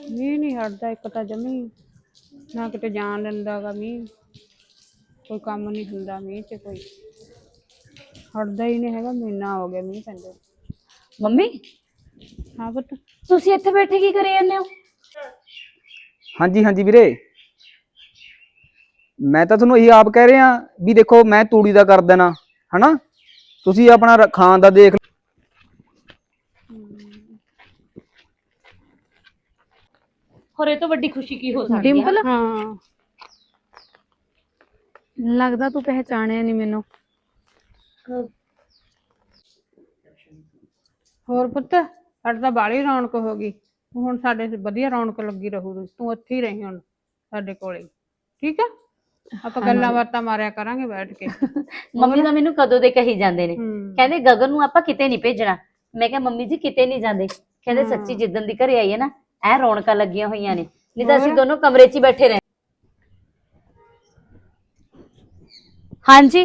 ਮੀਂਹ ਨਹੀਂ ਹਟਦਾ ਇੱਕ ਤਾਂ ਜਮੀ। ਨਾ ਕਿਤੇ ਜਾਣ ਦਿੰਦਾਗਾ ਮੀਂਹ। ਕੋਈ ਕੰਮ ਨਹੀਂ ਹੁੰਦਾ ਮੀਂਹ 'ਚ ਕੋਈ। ਹਟਦਾ ਹੀ ਨਹੀਂ ਹੈਗਾ ਮਹੀਨਾ ਹੋ ਗਿਆ ਮੀਂਹ ਪੈਂਦੇ ਮੰਮੀ? ਹਾਂ ਪੁੱਤ। ਤੁਸੀਂ ਇੱਥੇ ਬੈਠੇ ਕੀ ਕਰੀ ਜਾਂਦੇ ਹੋ? ਹਾਂਜੀ ਹਾਂਜੀ ਵੀਰੇ। ਮੈਂ ਤਾਂ ਤੁਹਾਨੂੰ ਇਹ ਆਪ ਕਹਿ ਰਿਹਾ ਵੀ ਦੇਖੋ ਮੈਂ ਤੂੜੀ ਦਾ ਕਰ ਦੇਣਾ ਹਨਾ? ਤੁਸੀਂ ਆਪਣਾ ਰ- ਖਾਣ ਦਾ ਦੇਖ ਹੋਰ ਇਹ ਤੋਂ ਵੱਡੀ ਖੁਸ਼ੀ ਕੀ ਹੋ ਸਕਦੀ ਹੈ ਡਿੰਪਲ? ਹਾਂ। ਲੱਗਦਾ ਤੂੰ ਪਹਿਚਾਣਿਆ ਨਹੀਂ ਮੈਨੂੰ। ਹੋਰ ਪੁੱਤ ਸਾਡੇ ਤਾਂ ਬਾਲੀ ਰੌਣਕ ਹੋ ਗਈ। ਹੁਣ ਸਾਡੇ ਵਧੀਆ ਰੌਣਕ ਲੱਗੀ ਰਹੂ। ਤੂੰ ਇੱਥੇ ਹੀ ਰਹੀ ਹੁਣ ਸਾਡੇ ਕੋਲੇ। ਠੀਕ ਆ? ਆਪਾਂ ਗੱਲਾਂ ਬਾਤਾਂ ਮਾਰਿਆ ਕਰਾਂਗੇ ਬੈਠ ਕੇ। ਮੰਮੀ ਤਾਂ ਮੈਨੂੰ ਕਦੋਂ ਦੇ ਕਹੀ ਜਾਂਦੇ ਨੇ। ਹੂੰ। ਕਹਿੰਦੇ ਗਗਨ ਨੂੰ ਆਪਾਂ ਕਿਤੇ ਨਹੀਂ ਭੇਜਣਾ। ਮੈਂ ਕਿਹਾ ਮੰਮੀ ਜੀ ਕਿਤੇ ਨਹੀਂ ਜਾਂਦੇ। ਕਹਿੰਦੇ ਸੱਚੀ ਜਿੱਦਣ ਦੀ ਘਰੇ ਆਈ ਹੈ ਨਾ ਐ ਰੌਣਕਾਂ ਲੱਗੀਆਂ ਹੋਈਆਂ ਨੇ। ਨਹੀਂ ਤਾਂ ਅਸੀਂ ਦੋਨੋਂ ਕਮਰੇ 'ਚ ਹੀ ਬੈਠੇ ਰਹੇ ਹਾਂਜੀ?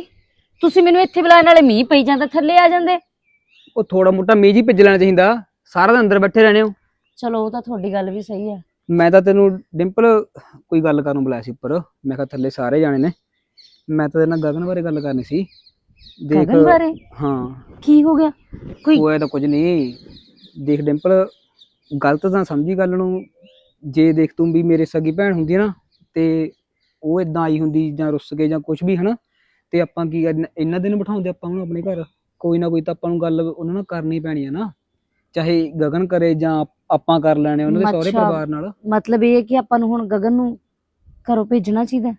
ਤੁਸੀਂ ਮੈਨੂੰ ਇੱਥੇ ਬੁਲਾਉਣ ਵਾਲੇ ਮੀਂਹ ਪਈ ਜਾਂਦਾ ਥੱਲੇ ਆ ਜਾਂਦੇ। ਉਹ ਥੋੜਾ ਮੋਟਾ ਮੀਂਹ ਜੀ ਭਿੱਜ ਲੈਣਾ ਚਾਹੀਦਾ। ਸਾਰਾ ਦਿਨ ਅੰਦਰ ਬੈਠੇ ਰਹਿੰਦੇ ਹੋ। ਚਲੋ ਉਹ ਤਾਂ ਤੁਹਾਡੀ ਗੱਲ ਵੀ ਸਹੀ ਹੈ। ਮੈਂ ਤਾਂ ਤੈਨੂੰ ਡਿੰਪਲ ਕੋਈ ਗੱਲ ਕਰਨ ਨੂੰ ਬੁਲਾਇਆ ਸੀ ਉੱਪਰ। ਮੈਂ ਕਿਹਾ ਥੱਲੇ ਸਾਰੇ ਜਾਣੇ ਨੇ। ਮੈਂ ਤਾਂ ਤੇਰੇ ਨਾਲ ਗਗਨ ਬਾਰੇ ਗੱਲ ਕਰਨੀ ਸੀ। ਦੇਖ ਗਗਨ ਬਾਰੇ? ਹਾਂ। ਕੀ ਹੋ ਗਿਆ? ਕੋਈ ਹੋਇਆ ਤਾਂ ਕੁਝ ਨਹੀਂ। ਦੇਖ ਡਿੰਪਲ ਗਲਤ ਤਾਂ ਸਮਝੀ ਗੱਲ ਨੂੰ। ਜੇ ਦੇਖ ਤੂੰ ਵੀ ਮੇਰੇ ਸਗੀ ਭੈਣ ਹੁੰਦੀ ਨਾ ਤੇ ਉਹ ਇਦਾਂ ਆਈ ਹੁੰਦੀ ਜਾਂ ਰੁੱਸ ਕੇ ਜਾਂ ਕੁਝ ਵੀ ਹਨਾ? ਤੇ ਆਪਾਂ ਕੀ ਕਰਨਾ- ਇਹਨਾਂ ਦਿਨ ਬਿਠਾਉਂਦੇ ਆਪਾਂ ਉਹਨੂੰ ਆਪਣੇ ਘਰ? ਕੋਈ ਨਾ ਕੋਈ ਤਾਂ ਆਪਾਂ ਨੂੰ ਗੱਲ ਉਹਨਾਂ ਨਾਲ ਕਰਨੀ ਪੈਣੀ ਹੈ ਨਾ। ਚਾਹੇ ਗਗਨ ਕਰੇ ਜਾਂ ਆਪ- ਆਪਾਂ ਕਰ ਲੈਣੇ ਉਹਨਾਂ ਦੇ ਸਹੁਰੇ ਅੱਛਾ। ਪਰਿਵਾਰ ਨਾਲ। ਮਤਲਬ ਇਹ ਹੈ ਕਿ ਆਪਾਂ ਨੂੰ ਹੁਣ ਗਗਨ ਨੂੰ ਘਰੋਂ ਭੇਜਣਾ ਚਾਹੀਦਾ ਹੈ?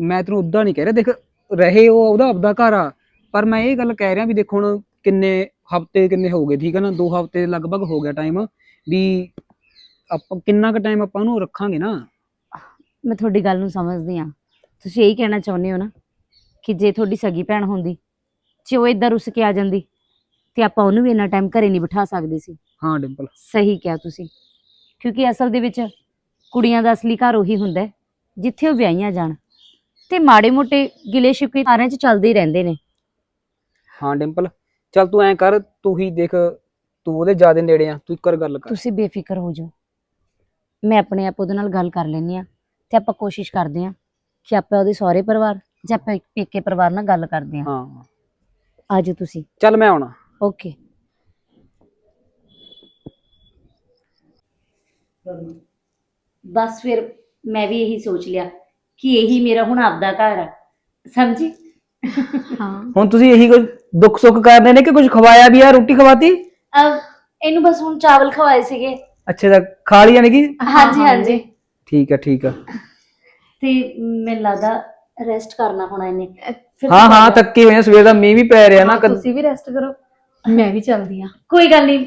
ਮੈਂ ਤੈਨੂੰ ਉਦਾਂ ਨਹੀਂ ਕਹਿ ਰਿਹਾ। ਦੇਖ ਰਹੇ ਉਹ ਉਹਦਾ ਆਪਦਾ ਘਰ ਆ। ਪਰ ਮੈਂ ਇਹ ਗੱਲ ਕਹਿ ਰਿਹਾ ਵੀ ਦੇਖੋ ਹੁਣ ਕਿੰਨੇ ਹਫ਼ਤੇ ਕਿੰਨੇ ਹੋ ਗਏ ਠੀਕ ਹੈ ਨਾ? ਦੋ ਹਫ਼ਤੇ ਲਗਭਗ ਹੋ ਗਿਆ ਟਾਈਮ ਵੀ ਆਪਾਂ ਕਿੰਨਾ ਕੁ ਟਾਈਮ ਆਪਾਂ ਉਹਨੂੰ ਰੱਖਾਂਗੇ ਨਾ? ਮੈਂ ਤੁਹਾਡੀ ਗੱਲ ਨੂੰ ਸਮਝਦੀ ਆ ਤੁਸੀਂ ਇਹੀ ਕਹਿਣਾ ਚਾਹੁੰਦੇ ਹੋ ਨਾ ਕਿ ਜੇ ਤੁਹਾਡੀ ਸਗੀ ਭੈਣ ਹੁੰਦੀ ਜੇ ਉਹ ਏਦਾਂ ਰੁੱਸ ਕੇ ਆ ਜਾਂਦੀ ਤੇ ਆਪਾਂ ਉਹਨੂੰ ਵੀ ਇੰਨਾ ਟਾਈਮ ਘਰੇ ਨਹੀਂ ਬਿਠਾ ਸਕਦੇ ਸੀ। ਹਾਂ ਡਿੰਪਲ। ਸਹੀ ਕਿਹਾ ਤੁਸੀਂ। ਕਿਉਂਕਿ ਅਸਲ ਦੇ ਵਿੱਚ ਕੁੜੀਆਂ ਦਾ ਅਸਲੀ ਘਰ ਉਹੀ ਹੁੰਦਾ ਹੈ, ਜਿੱਥੇ ਉਹ ਵਿਆਹੀਆਂ ਜਾਣ। ਤੇ ਮਾੜੇ ਮੋਟੇ ਗਿਲੇ ਸ਼ਿਕਵੇ ਸਾਰਿਆਂ 'ਚ ਚੱਲਦੇ ਹੀ ਰਹਿੰਦੇ ਨੇ। ਹਾਂ ਡਿੰਪਲ। ਚੱਲ ਤੂੰ ਐਂ ਕਰ ਤੂੰ ਹੀ ਦੇਖ ਤੂੰ ਉਹਦੇ ਜ਼ਿਆਦਾ ਨੇੜੇ ਆ ਤੂੰ ਇੱਕ ਵਾਰ ਗੱਲ ਕਰ। ਤੁਸੀਂ ਬੇਫਿਕਰ ਹੋ ਜਾਓ। ਮੈਂ ਆਪਣੇ ਆਪ ਉਹਦੇ ਨਾਲ ਗੱਲ ਕਰ ਲੈਂਦੀ ਆ ਤੇ ਆਪਾਂ ਕੋਸ਼ਿਸ਼ ਕਰਦੇ ਆ ਕਿ ਆਪਾਂ ਉਹਦੇ ਸਹੁਰੇ ਪਰਿਵਾਰ ਜਾਂ ਆਪਾਂ ਪੇਕੇ ਪਰਿਵਾਰ ਨਾਲ ਗੱਲ ਕਰਦੇ ਆ ਹਾਂ। ਆਜੋ ਤੁਸੀਂ। ਚੱਲ ਮੈਂ ਆਉਣਾ। ਓਕੇ। ਬਸ ਫਿਰ ਮੈਂ ਵੀ ਇਹੀ ਸੋਚ ਲਿਆ ਕਿ ਇਹੀ ਮੇਰਾ ਹੁਣ ਆਪਦਾ ਘਰ ਆ। ਸਮਝੀ? ਹਾਂ। ਹੁਣ ਤੁਸੀਂ ਇਹੀ ਕੁਝ ਦੁੱਖ ਸੁੱਖ ਕਰਦੇ ਨੇ ਕਿ ਕੁਝ ਖਵਾਇਆ ਵੀ ਆ ਰੋਟੀ ਖਵਾਤੀ? ਅਬ ਇਹਨੂੰ ਬਸ ਹੁਣ ਚਾਵਲ ਖਵਾਏ ਸੀਗੇ। ਅੱਛਾ ਤਾਂ ਖਾ ਲਈ ਯਾਨੀ ਕਿ? ਹਾਂਜੀ ਹਾਂਜੀ। ਠੀਕ ਆ ਠੀਕ ਆ। ਤੇ ਮੈਨੂੰ ਲੱਗਦਾ ਰੈਸਟ ਕਰਨਾ ਹੋਣਾ ਇਹਨੇ। ਫਿਰ ਹਾਂ ਹਾਂ ਥੱਕੇ ਹੋਏ ਆ ਸਵੇਰ ਦਾ ਮੀਂਹ ਵੀ ਪੈ ਰਿਹਾ ਨਾ ਕਦ- ਤੁਸੀਂ ਵੀ ਰੈਸਟ ਕਰੋ। ਮੈਂ ਵੀ ਚੱਲਦੀ ਆ ਕੋਈ ਗੱਲ ਨਹੀਂ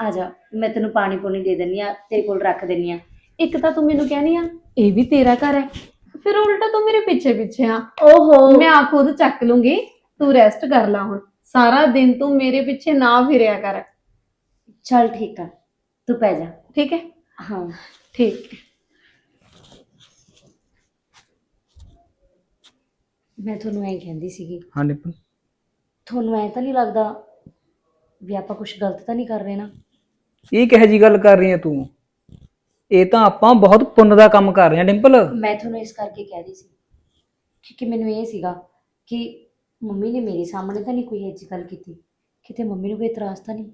ਆ ਜਾ ਮੈਂ ਤੈਨੂੰ ਪਾਣੀ ਪੂਣੀ ਦੇ ਦਿੰਨੀ ਆ ਤੇਰੇ ਕੋਲ ਰੱਖ ਦਿੰਨੀ ਆ ਇੱਕ ਤਾਂ ਤੂੰ ਮੈਨੂੰ ਕਹਿਨੀ ਆ। ਇਹ ਵੀ ਤੇਰਾ ਘਰ ਹੈ। ਫਿਰ ਉਲਟਾ ਤੂੰ ਮੇਰੇ ਪਿੱਛੇ ਪਿੱਛੇ ਆ। ਓਹੋ। ਮੈਂ ਆ ਖੁਦ ਚੱਕ ਲੂੰਗੀ। ਤੂੰ ਰੈਸਟ ਕਰ ਲੈ ਹੁਣ। ਸਾਰਾ ਦਿਨ ਤੂੰ ਮੇਰੇ ਪਿੱਛੇ ਨਾ ਫਿਰਿਆ ਕਰ। ਚਲ ਠੀਕ ਆ। ਤੂੰ ਪੈ ਜਾ। ਠੀਕ ਹੈ? ਹਾਂ। ਠੀਕ। ਹੈ। ਮੈਂ ਤੁਹਾਨੂੰ ਐਂ ਕਹਿੰਦੀ ਸੀਗੀ। ਹਾਂ ਡਿੰਪਲ। ਤੁਹਾਨੂੰ ਐਂ ਤਾਂ ਨਹੀਂ ਲੱਗਦਾ ਵੀ ਆਪਾਂ ਕੁਝ ਗਲਤ ਤਾਂ ਨਹੀਂ ਕਰ ਰਹੇ ਨਾ? ਇਹ ਕਿਹੋ ਜੀ ਗੱਲ ਕਰ ਰਹੀ ਹੈ ਤੂੰ? ਇਹ ਤਾਂ ਆਪਾਂ ਬਹੁਤ ਪੁੰਨ ਦਾ ਕੰਮ ਕਰ ਰਹੇ ਹਾਂ ਡਿੰਪਲ। ਮੈਂ ਤੁਹਾਨੂੰ ਇਸ ਕਰਕੇ ਕਹਿ ਰਹੀ ਸੀ ਕਿਉਂਕਿ ਮੈਨੂੰ ਇਹ ਸੀਗਾ ਕਿ ਮੰਮੀ ਨੇ ਮੇਰੇ ਸਾਹਮਣੇ ਤਾਂ ਨਹੀਂ ਕੋਈ ਇਹੋ ਜਿਹੀ ਗੱਲ ਕੀਤੀ। ਕਿਤੇ ਮੰਮੀ ਨੂੰ ਕੋਈ ਇਤਰਾਜ਼ ਤਾਂ ਨਹੀਂ?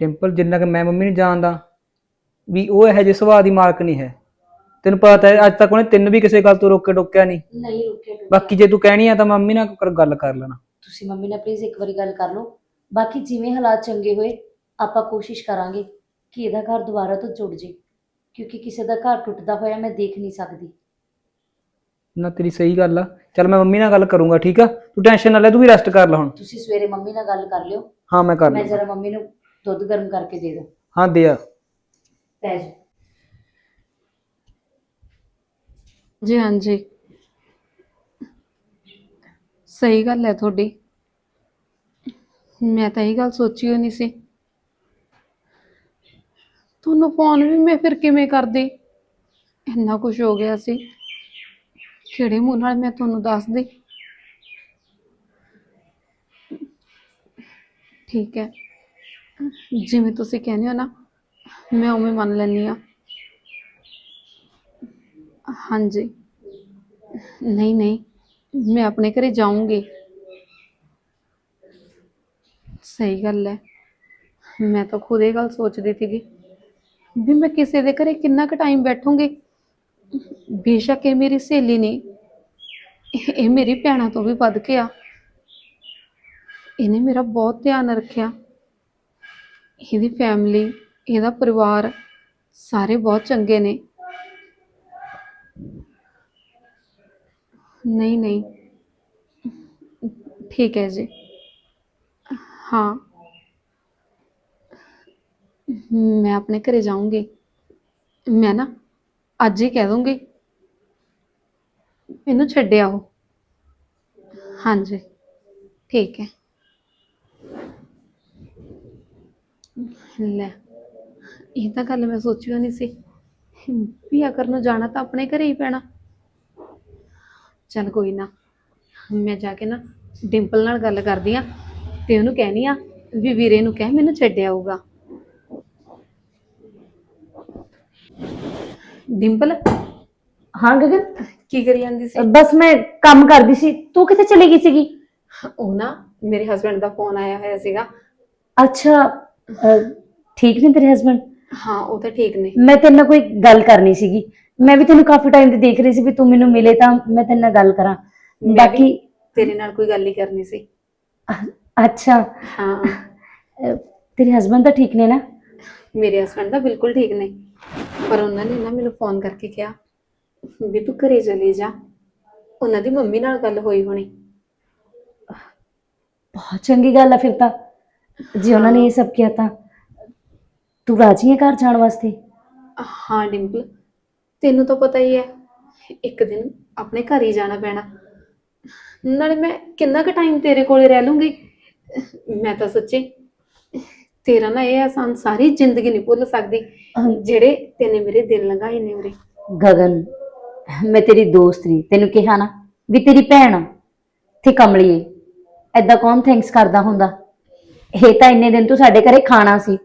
ਡਿੰਪਲ ਜਿੰਨਾ ਕਿ ਮੈਂ ਮੰਮੀ ਨੂੰ ਜਾਣਦਾ ਵੀ ਉਹ ਇਹੋ ਜਿਹੇ ਸੁਭਾਅ ਦੀ ਮਾਲਕ ਨਹੀਂ ਹੈ। ਤੈਨੂੰ ਪਤਾ ਹੈ ਅੱਜ ਤੱਕ ਉਹਨੇ ਤੈਨੂੰ ਵੀ ਕਿਸੇ ਗੱਲ ਤੋਂ ਰੋਕੇ ਟੋਕਿਆ ਨਹੀਂ। ਨਹੀਂ ਰੁਕਿਆ ਟੁਕਿਆ। ਬਾਕੀ ਜੇ ਤੂੰ ਕਹਿਣੀ ਆ ਤਾਂ ਮੰਮੀ ਨਾਲ ਕਰ ਗੱਲ ਕਰ ਲੈਣਾ। ਤੁਸੀਂ ਮੰਮੀ ਨਾਲ ਪਲੀਜ਼ ਇੱਕ ਵਾਰੀ ਗੱਲ ਕਰ ਲਓ। ਬਾਕੀ ਜਿਵੇਂ ਹਾਲਾਤ ਚੰਗੇ ਹੋਏ ਆਪਾਂ ਕੋਸ਼ਿਸ਼ ਕਰਾਂਗੇ ਕਿ ਇਹਦਾ ਘਰ ਦੁਬਾਰਾ ਤੋਂ ਜੁੜ ਜੇ ਕਿਉਂਕਿ ਕਿਸੇ ਦਾ ਘਰ ਟੁੱਟਦਾ ਹੋਇਆ ਮੈਂ ਦੇਖ ਨਹੀਂ ਸਕਦੀ। ਨਾ ਤੇਰੀ ਸਹੀ ਗੱਲ ਆ। ਚੱਲ ਮੈਂ ਮੰਮੀ ਨਾਲ ਗੱਲ ਕਰੂੰਗਾ ਠੀਕ ਆ? ਤੂੰ ਟੈਨਸ਼ਨ ਨਾ ਲੈ ਤੂੰ ਵੀ ਰੈਸਟ ਕਰ ਲੈ ਹੁਣ। ਤੁਸੀਂ ਸਵੇਰੇ ਮੰਮੀ ਨਾਲ ਗੱਲ ਕਰ ਲਿਓ। ਹਾਂ ਮੈਂ ਕਰ ਮੈਂ ਲੂੰਗਾ। ਜ਼ਰਾ ਮੰਮੀ ਨੂੰ ਦੁੱਧ ਗਰਮ ਕਰਕੇ ਦੇ ਦਾਂ ਹਾਂ ਦੇ ਆ। ਪੈ ਜਾ ਜੀ ਹਾਂਜੀ। ਸਹੀ ਗੱਲ ਹੈ ਤੁਹਾਡੀ। ਮੈਂ ਤਾਂ ਇਹ ਗੱਲ ਸੋਚੀ ਹੋਈ ਨਹੀਂ ਸੀ। ਤੁਹਾਨੂੰ ਫੋਨ ਵੀ ਮੈਂ ਫਿਰ ਕਿਵੇਂ ਕਰਦੀ? ਇੰਨਾ ਕੁਝ ਹੋ ਗਿਆ ਸੀ। ਕਿਹੜੇ ਮੂੰਹ ਨਾਲ ਮੈਂ ਤੁਹਾਨੂੰ ਦੱਸਦੀ। ਠੀਕ ਹੈ। ਜਿਵੇਂ ਤੁਸੀਂ ਕਹਿੰਦੇ ਹੋ ਨਾ, ਮੈਂ ਉਵੇਂ ਮੰਨ ਲੈਂਦੀ ਆ ਹਾਂਜੀ। ਨਹੀਂ ਨਹੀਂ, ਮੈਂ ਆਪਣੇ ਘਰੇ ਜਾਊਂਗੀ। ਸਹੀ ਗੱਲ ਹੈ। ਮੈਂ ਤਾਂ ਖੁਦ ਇਹ ਗੱਲ ਸੋਚਦੀ ਸੀਗੀ ਵੀ ਮੈਂ ਕਿਸੇ ਦੇ ਘਰੇ ਕਿੰਨਾ ਕੁ ਟਾਈਮ ਬੈਠੂੰਗੀ। ਬੇਸ਼ੱਕ ਇਹ ਮੇਰੀ ਸਹੇਲੀ ਨਹੀਂ ਇਹ- ਇਹ ਮੇਰੀ ਭੈਣਾਂ ਤੋਂ ਵੀ ਵੱਧ ਕੇ ਆ। ਇਹਨੇ ਮੇਰਾ ਬਹੁਤ ਧਿਆਨ ਰੱਖਿਆ। ਇਹਦੀ ਫੈਮਿਲੀ ਇਹਦਾ ਪਰਿਵਾਰ ਸਾਰੇ ਬਹੁਤ ਚੰਗੇ ਨੇ। ਨਹੀਂ ਨਹੀਂ। ਠੀਕ ਹੈ ਜੀ। ਹਾਂ। ਮੈਂ ਆਪਣੇ ਘਰੇ ਜਾਊਂਗੀ। ਮੈਂ ਨਾ ਅੱਜ ਹੀ ਕਹਿ ਦੂੰਗੀ। ਮੈਨੂੰ ਛੱਡਿਆ ਉਹ ਹਾਂਜੀ, ਠੀਕ ਹੈ। ਲੈ, ਇਹ ਤਾਂ ਗੱਲ ਮੈਂ ਸੋਚੀ ਹੋਈ ਨਹੀਂ ਸੀ। ਵੀ ਅਗਰ ਨੂੰ ਜਾਣਾ ਤਾਂ ਆਪਣੇ ਘਰੇ ਹੀ ਪੈਣਾ। ਚਲ ਕੋਈ ਨਾ, ਮੈਂ ਜਾ ਕੇ ਨਾ ਡਿੰਪਲ ਨਾਲ ਗੱਲ ਕਰਦੀ ਆ ਤੇ ਉਹਨੂੰ ਕਹਿਣੀ ਆ ਵੀ ਵੀਰੇ ਨੂੰ ਕਹਿ ਮੈਨੂੰ ਛੱਡਿਆ ਆਊਗਾ। ਡਿੰਪਲ? ਹਾਂ ਗਗਨ? ਕੀ ਕਰੀ ਜਾਂਦੀ ਸੀ? ਬਸ ਮੈਂ ਕੰਮ ਕਰਦੀ ਸੀ। ਤੂੰ ਕਿੱਥੇ ਚਲੀ ਗਈ ਸੀਗੀ? ਉਹ ਨਾ ਮੇਰੇ ਹਸਬੰਡ ਦਾ ਫੋਨ ਆਇਆ ਹੋਇਆ ਸੀਗਾ। ਅੱਛਾ ਅਹ, ਠੀਕ ਨੇ ਤੇਰੇ ਹਸਬੰਡ ਹਾਂ ਉਹ ਤਾਂ ਠੀਕ ਨੇ। ਮੈਂ ਤੇਰੇ ਨਾਲ ਕੋਈ ਗੱਲ ਕਰਨੀ ਸੀਗੀ। ਮੈਂ ਵੀ ਤੈਨੂੰ ਕਾਫੀ ਟਾਈਮ ਤੋਂ ਦੇਖ ਰਹੀ ਸੀ ਵੀ ਤੂੰ ਮੈਨੂੰ ਮਿਲੇ ਤਾਂ ਮੈਂ ਤੇਰੇ ਨਾਲ ਗੱਲ ਕਰਾਂ। ਮੈਂ ਬਾਕੀ ਤੇਰੇ ਨਾਲ ਕੋਈ ਗੱਲ ਹੀ ਕਰਨੀ ਸੀ। ਅੱਛਾ। ਹਾਂ। ਅਹ, ਤੇਰੇ ਹਸਬੰਡ ਤਾਂ ਠੀਕ ਨੇ ਨਾ? ਮੇਰੇ ਹਸਬੰਡ ਤਾਂ ਬਿਲਕੁਲ ਠੀਕ ਨੇ। ਪਰ ਉਹਨਾਂ ਨੇ ਨਾ ਮੈਨੂੰ ਫੋਨ ਕਰਕੇ ਕਿਹਾ ਵੀ ਤੂੰ ਘਰੇ ਚਲੀ ਜਾ। ਉਹਨਾਂ ਦੀ ਮੰਮੀ ਨਾਲ ਗੱਲ ਹੋਈ ਹੋਣੀ। ਬਹੁਤ ਚੰਗੀ ਗੱਲ ਆ ਫਿਰ ਤਾਂ। ਜੇ ਉਹਨਾਂ ਨੇ ਇਹ ਸਭ ਕਿਹਾ ਤਾਂ। ਤੂੰ ਰਾਜੀ ਹੈ ਘਰ ਜਾਣ ਵਾਸਤੇ? ਹਾਂ ਡਿੰਪਲ ਤੈਨੂੰ ਤਾਂ ਪਤਾ ਹੀ ਹੈ ਇੱਕ ਦਿਨ ਆਪਣੇ ਘਰ ਹੀ ਜਾਣਾ ਪੈਣਾ। ਨਾਲੇ ਮੈਂ ਕਿੰਨਾ ਕੁ ਟਾਈਮ ਤੇਰੇ ਕੋਲੇ ਰਹਿ ਲੂੰਗੀ? ਮੈਂ ਤਾਂ ਸੱਚੀ ਤੇਰਾ ਨਾ ਇਹ ਆਸਾਨ ਸਾਰੀ ਜ਼ਿੰਦਗੀ ਨਹੀਂ ਭੁੱਲ ਸਕਦੀ। ਜਿਹੜੇ ਤੈਨੇ ਮੇਰੇ ਦਿਲ ਲੰਘਾਏ ਨੇ ਉਰੇ। ਗਗਨ ਮੈਂ ਤੇਰੀ ਦੋਸਤ ਨਹੀਂ। ਤੈਨੂੰ ਕਿਹਾ ਨਾ ਵੀ ਤੇਰੀ ਭੈਣ ਆ ਤੇ ਕਮਲੀਏ। ਐਦਾਂ ਕੌਣ ਥੈਂਕਸ ਕਰਦਾ ਹੁੰਦਾ? ਇਹ ਤਾਂ ਇੰਨੇ ਦਿਨ ਤੂੰ ਸਾਡੇ ਘਰੇ ਖਾਣਾ ਸੀ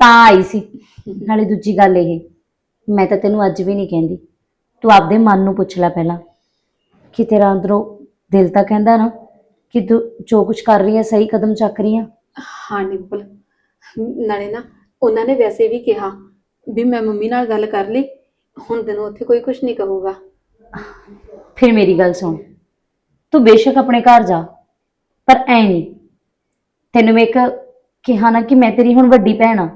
ਤਾਂ ਆਈ ਸੀ। ਨਾਲੇ ਦੂਜੀ ਗੱਲ ਇਹ ਮੈਂ ਤਾਂ ਤੈਨੂੰ ਅੱਜ ਵੀ ਨਹੀਂ ਕਹਿੰਦੀ। ਤੂੰ ਆਪਦੇ ਮਨ ਨੂੰ ਪੁੱਛ ਲੈ ਪਹਿਲਾਂ ਕਿ ਤੇਰਾ ਅੰਦਰੋਂ ਦਿਲ ਤਾਂ ਕਹਿੰਦਾ ਨਾ ਕਿ ਤੂੰ ਜੋ ਕੁਝ ਕਰ ਰਹੀ ਹੈ ਸਹੀ ਕਦਮ ਚੱਕ ਰਹੀ ਹੈ। ਹਾਂ ਡਿੰਪਲ ਨਾਲੇ ਨਾ ਉਹਨਾਂ ਨੇ ਵੈਸੇ ਵੀ ਕਿਹਾ ਵੀ ਮੈਂ ਮੰਮੀ ਨਾਲ ਗੱਲ ਕਰ ਲਈ, ਹੁਣ ਤੈਨੂੰ ਉੱਥੇ ਕੋਈ ਕੁਝ ਨਹੀਂ ਕਹੂਗਾ। ਫਿਰ ਮੇਰੀ ਗੱਲ ਸੁਣ, ਤੂੰ ਬੇਸ਼ੱਕ ਆਪਣੇ ਘਰ ਜਾ, ਪਰ ਐ ਨਹੀਂ। ਤੈਨੂੰ ਮੈਂ ਇੱਕ ਕਿਹਾ ਨਾ ਕਿ ਮੈਂ ਤੇਰੀ ਹੁਣ ਵੱਡੀ ਭੈਣ ਆ,